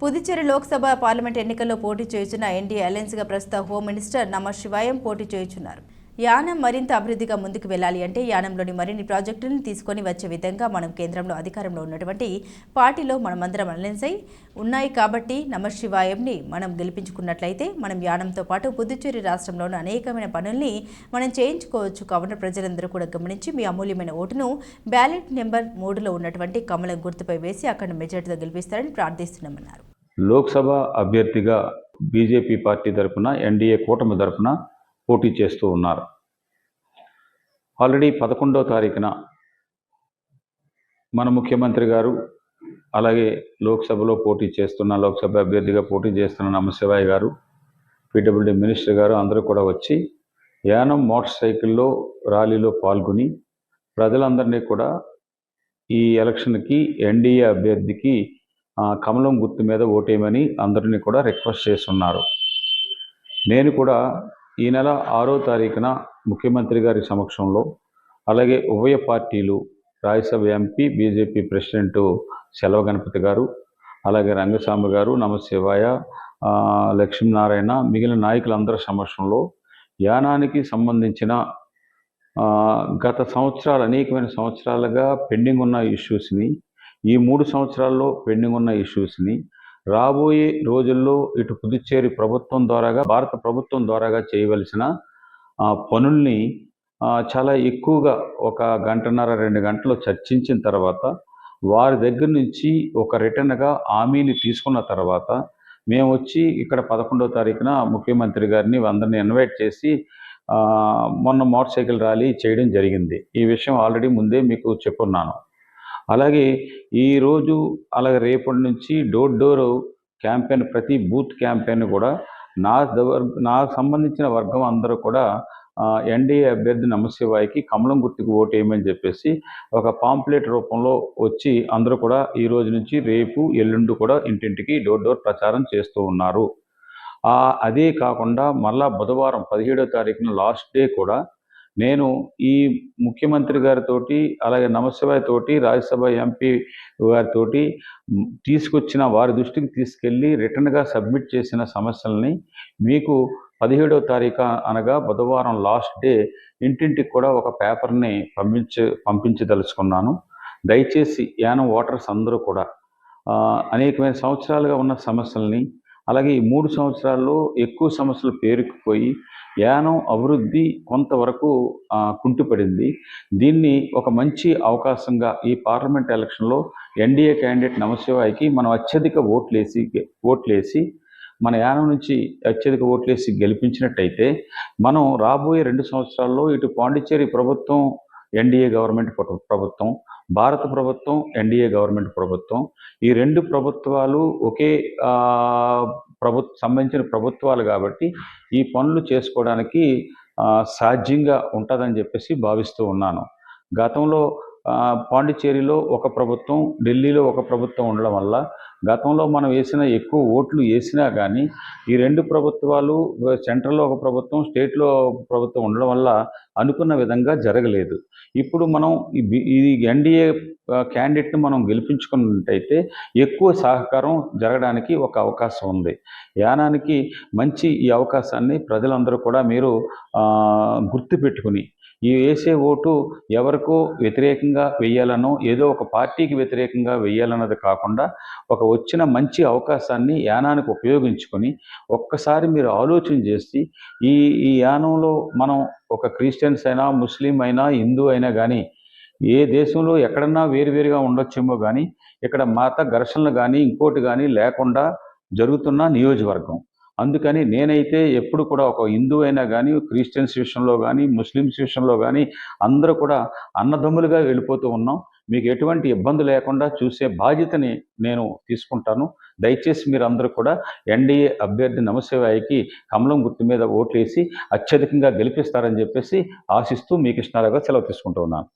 Puducherry Lok Sabha parliament ఎన్నికల్లో పోటీ చేయుచున్న ఎన్డీఏ అలయన్స్గా ప్రస్తుత హోమ్ మినిస్టర్ నమ శివాయం పోటీ చేయుచున్నారు. యానం మరింత అభివృద్ధిగా ముందుకు వెళ్ళాలి అంటే యానంలోని మరిన్ని ప్రాజెక్టులను తీసుకొని వచ్చే విధంగా మనం కేంద్రంలో అధికారంలో ఉన్నటువంటి పార్టీలో మనమందరం అలయన్స్ అయి ఉన్నాయి కాబట్టి నమశివాయంని మనం గెలిపించుకున్నట్లయితే మనం యానంతో పాటు పుదుచ్చేరి రాష్ట్రంలోని అనేకమైన పనుల్ని మనం చేయించుకోవచ్చు. కావున ప్రజలందరూ కూడా గమనించి మీ అమూల్యమైన ఓటును బ్యాలెట్ నెంబర్ మూడులో ఉన్నటువంటి కమలం గుర్తుపై వేసి అక్కడ మెజార్టీతో గెలిపిస్తారని ప్రార్థిస్తున్నామన్నారు. లోక్సభ అభ్యర్థిగా బీజేపీ పార్టీ తరపున ఎన్డీఏ కూటమి తరఫున పోటీ చేస్తూ ఉన్నారు. ఆల్రెడీ పదకొండవ తారీఖున మన ముఖ్యమంత్రి గారు అలాగే లోక్సభలో పోటీ చేస్తున్న లోక్సభ అభ్యర్థిగా పోటీ చేస్తున్న నమశివాయ్ గారు పీడబ్ల్యూడీ మినిస్టర్ గారు అందరూ కూడా వచ్చి యానం మోటార్ సైకిల్లో ర్యాలీలో పాల్గొని ప్రజలందరినీ కూడా ఈ ఎలక్షన్కి ఎన్డీఏ అభ్యర్థికి కమలం గుర్తు మీద ఓటేయమని అందరినీ కూడా రిక్వెస్ట్ చేస్తున్నారు. నేను కూడా ఈ నెల ఆరో తారీఖున ముఖ్యమంత్రి గారి సమక్షంలో అలాగే ఉభయ పార్టీలు Rajya Sabha MP BJP president Selva Ganapathi గారు అలాగే రంగస్వామి గారు నమశివాయ లక్ష్మీనారాయణ మిగిలిన నాయకులందరి సమక్షంలో యానానికి సంబంధించిన గత సంవత్సరాలు అనేకమైన సంవత్సరాలుగా పెండింగ్ ఉన్న ఇష్యూస్ని ఈ మూడు సంవత్సరాల్లో పెండింగ్ ఉన్న ఇష్యూస్ని రాబోయే రోజుల్లో ఇటు పుదుచ్చేరి ప్రభుత్వం ద్వారాగా భారత ప్రభుత్వం ద్వారాగా చేయవలసిన పనుల్ని చాలా ఎక్కువగా ఒక గంటన్నర రెండు గంటలు చర్చించిన తర్వాత వారి దగ్గర నుంచి ఒక రిటర్న్గా హామీని తీసుకున్న తర్వాత మేము వచ్చి ఇక్కడ పదకొండవ తారీఖున ముఖ్యమంత్రి గారిని అందరిని ఇన్వైట్ చేసి మొన్న మోటార్ సైకిల్ ర్యాలీ చేయడం జరిగింది. ఈ విషయం ఆల్రెడీ ముందే మీకు చెప్పున్నాను. అలాగే ఈరోజు అలాగే రేపటి నుంచి డోర్ డోర్ క్యాంపెయిన్ ప్రతి బూత్ క్యాంపెయిన్ కూడా నా దవర్- నాకు సంబంధించిన వర్గం అందరూ కూడా ఎన్డీఏ అభ్యర్థి నమశివాయికి కమలం గుర్తుకు ఓటు వేయమని చెప్పేసి ఒక పాంప్లెట్ రూపంలో వచ్చి అందరూ కూడా ఈ రోజు నుంచి రేపు ఎల్లుండి కూడా ఇంటింటికి డోర్ డోర్ ప్రచారం చేస్తూ ఉన్నారు. అదే కాకుండా మళ్ళా బుధవారం పదిహేడో తారీఖున లాస్ట్ డే కూడా నేను ఈ ముఖ్యమంత్రి గారితోటి అలాగే నమశివాయ్ తోటి రాజ్యసభ ఎంపీ గారితోటి తీసుకొచ్చిన వారి దృష్టికి తీసుకెళ్ళి రిటర్న్గా సబ్మిట్ చేసిన సమస్యల్ని మీకు పదిహేడవ తారీఖు అనగా బుధవారం లాస్ట్ డే ఇంటింటికి కూడా ఒక పేపర్ని పంపించ పంపించదలుచుకున్నాను. దయచేసి యానం ఓటర్స్ అందరూ కూడా అనేకమైన సంవత్సరాలుగా ఉన్న సమస్యల్ని అలాగే ఈ మూడు సంవత్సరాల్లో ఎక్కువ సమస్యలు పేరుకుపోయి యానం అభివృద్ధి కొంతవరకు కుంటుపడింది. దీన్ని ఒక మంచి అవకాశంగా ఈ పార్లమెంట్ ఎలక్షన్లో ఎన్డీఏ క్యాండిడేట్ నమశివాయికి మనం అత్యధిక ఓట్లేసి ఓట్లేసి మన యానం నుంచి అత్యధిక ఓట్లేసి గెలిపించినట్టయితే మనం రాబోయే రెండు సంవత్సరాల్లో ఇటు పాండిచ్చేరి ప్రభుత్వం ఎన్డీఏ గవర్నమెంట్ ప్రభుత్వం భారత ప్రభుత్వం ఎన్డీఏ గవర్నమెంట్ ప్రభుత్వం ఈ రెండు ప్రభుత్వాలు ఒకే ఆ, ప్రభుత్వ సంబంధించిన ప్రభుత్వాలు కాబట్టి ఈ పనులు చేసుకోవడానికి సాధ్యంగా ఉంటుందని చెప్పేసి భావిస్తూ ఉన్నాను. గతంలో పాండిచ్చేరిలో ఒక ప్రభుత్వం ఢిల్లీలో ఒక ప్రభుత్వం ఉండడం వల్ల గతంలో మనం వేసిన ఎక్కువ ఓట్లు వేసినా కానీ ఈ రెండు ప్రభుత్వాలు సెంట్రల్లో ఒక ప్రభుత్వం స్టేట్లో ప్రభుత్వం ఉండడం వల్ల అనుకున్న విధంగా జరగలేదు. ఇప్పుడు మనం ఈ ఎన్డీఏ క్యాండిడేట్ని మనం గెలిపించుకున్నట్టయితే ఎక్కువ సహకారం జరగడానికి ఒక అవకాశం ఉంది. యానానికి మంచి ఈ అవకాశాన్ని ప్రజలందరూ కూడా మీరు గుర్తుపెట్టుకుని ఈ వేసే ఓటు ఎవరికో వ్యతిరేకంగా వెయ్యాలనో ఏదో ఒక పార్టీకి వ్యతిరేకంగా వెయ్యాలన్నది కాకుండా ఒక వచ్చిన మంచి అవకాశాన్ని యానానికి ఉపయోగించుకొని ఒక్కసారి మీరు ఆలోచన చేసి ఈ ఈ యానంలో మనం ఒక క్రిస్టియన్స్ అయినా ముస్లిం అయినా హిందూ అయినా కానీ ఏ దేశంలో ఎక్కడన్నా వేరువేరుగా ఉండొచ్చేమో కానీ ఇక్కడ మాత ఘర్షణలు కానీ ఇంకోటి కానీ లేకుండా జరుగుతున్న నియోజకవర్గం. అందుకని నేనైతే ఎప్పుడు కూడా ఒక హిందూ అయినా కానీ క్రిస్టియన్స్ విషయంలో కానీ ముస్లిమ్స్ విషయంలో కానీ అందరూ కూడా అన్నదమ్ములుగా వెళ్ళిపోతూ ఉన్నాం. మీకు ఎటువంటి ఇబ్బంది లేకుండా చూసే బాధ్యతని నేను తీసుకుంటాను. దయచేసి మీరు అందరూ కూడా ఎన్డీఏ అభ్యర్థి నమసేవాయికి కమలం గుర్తు మీద ఓట్లేసి అత్యధికంగా గెలిపిస్తారని చెప్పేసి ఆశిస్తూ మీకు ఇష్టంగా సెలవు తీసుకుంటూ ఉన్నాను.